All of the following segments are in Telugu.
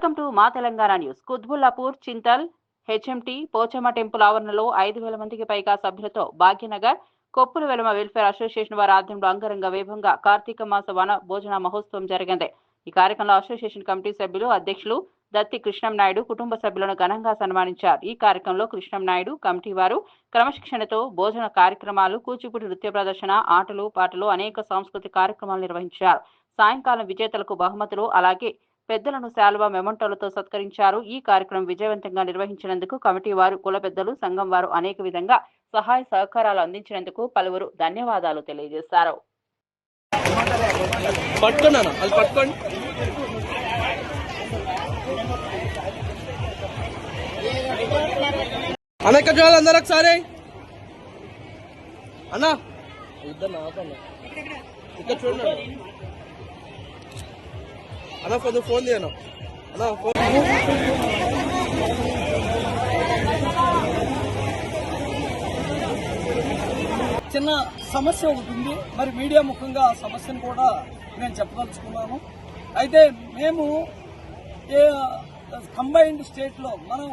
వెల్కమ్ టు మా Telangana news. Quthbullapur Chintal HMT Pochamma temple ఆవరణలో ఐదు వేల మందికి పైగా సభ్యులతో భాగ్యనగర్ కొప్పుల వెలమ వెల్ఫేర్ అసోసియేషన్ వారి ఆధ్వర్యంలో అంగరంగ వైభవంగా కార్తీక మాస వన భోజన మహోత్సవం జరిగింది. ఈ కార్యక్రమంలో అసోసియేషన్ కమిటీ సభ్యులు అధ్యక్షులు దత్తి కృష్ణం నాయుడు కుటుంబ సభ్యులను ఘనంగా సన్మానించారు. ఈ కార్యక్రమంలో కృష్ణం నాయుడు కమిటీ వారు క్రమశిక్షణతో భోజన కార్యక్రమాలు కూచిపూడి నృత్య ప్రదర్శన ఆటలు పాటలు అనేక సాంస్కృతిక కార్యక్రమాలు నిర్వహించారు. సాయంకాలం విజేతలకు బహుమతులు అలాగే పెద్దలను శాలువా మెమంటోలతో సత్కరించారు. ఈ కార్యక్రమం విజయవంతంగా నిర్వహించినందుకు కమిటీ వారు కుల పెద్దలు సంఘం వారు అనేక విధంగా సహాయ సహకారాలు అందించినందుకు పలువురు ధన్యవాదాలు తెలియజేశారు. ఒకసారి? ఇద్దరు ఇక్కడ చూడండి. అన్న. కొంచెం ఫోన్ చేయను? అన్న ఫోన్ చిన్న సమస్య ఒకటి ఉంది. మరి మీడియా ముఖంగా ఆ సమస్యను కూడా నేను చెప్పదలుచుకున్నాను. అయితే మేము ఏ కంబైన్డ్ స్టేట్లో మనం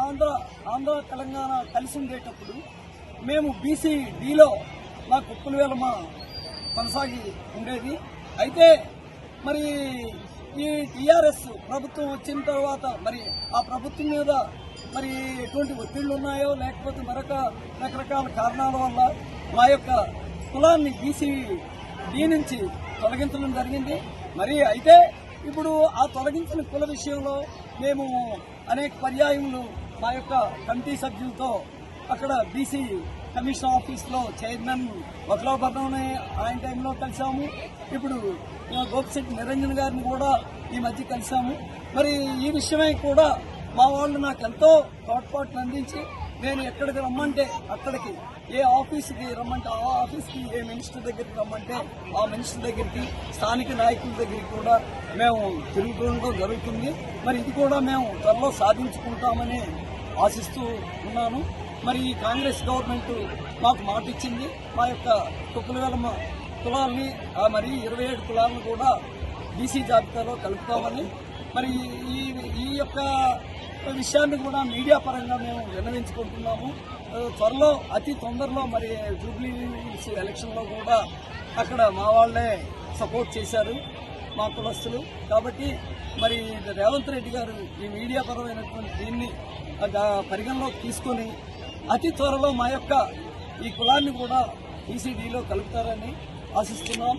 ఆంధ్ర ఆంధ్ర తెలంగాణ కలిసి ఉండేటప్పుడు మేము బీసీడీలో మా కుప్పల వేలమ కొనసాగి ఉండేది. అయితే మరి ఈ టీఆర్ఎస్ ప్రభుత్వం వచ్చిన తర్వాత మరి ఆ ప్రభుత్వం మీద మరి ఎటువంటి ఒత్తిళ్ళు ఉన్నాయో లేకపోతే మరొక రకరకాల కారణాల వల్ల మా యొక్క కులాన్ని బీసీ డి నుంచి తొలగించడం జరిగింది. మరి అయితే ఇప్పుడు ఆ తొలగించిన కుల విషయంలో మేము అనేక పర్యాయములు మా యొక్క కమిటీ సభ్యులతో అక్కడ బీసీ కమిషన్ ఆఫీస్లో చైర్మన్ వకలాభరణని ఆయన టైంలో కలిసాము ఇప్పుడు గోపిశెట్టి నిరంజన్ గారిని కూడా ఈ మధ్య కలిసాము మరి ఈ విషయమై కూడా మా వాళ్ళు నాకు ఎంతో తోడ్పాట్లు అందించి నేను ఎక్కడికి రమ్మంటే అక్కడికి ఏ ఆఫీస్కి రమ్మంటే ఆ ఆఫీస్కి ఏ మినిస్టర్ దగ్గరికి రమ్మంటే ఆ మినిస్టర్ దగ్గరికి స్థానిక నాయకుల దగ్గరికి కూడా మేము తిరుగుతుండడం జరుగుతుంది. మరి ఇది కూడా మేము త్వరలో సాధించుకుంటామని ఆశిస్తూ ఉన్నాను. మరి ఈ కాంగ్రెస్ గవర్నమెంట్ మాకు మాట ఇచ్చింది. మా యొక్క కుక్కలవేలమ కులాలని మరి ఇరవై ఏడు కులాలను కూడా బీసీ జాబితాలో కలుపుతామని మరి ఈ ఈ యొక్క విషయాన్ని కూడా మీడియా పరంగా మేము విన్నవించుకుంటున్నాము. త్వరలో అతి తొందరలో మరి జూబ్లీ ఎలక్షన్లో కూడా అక్కడ మా వాళ్ళే సపోర్ట్ చేశారు మా కులస్తులు. కాబట్టి మరి రేవంత్ రెడ్డి గారు ఈ మీడియా పరమైనటువంటి దీన్ని పరిగణలోకి తీసుకొని అతి త్వరలో మా యొక్క ఈ కులాన్ని కూడా ఈసీడీలో కలుపుతారని ఆశిస్తున్నాం.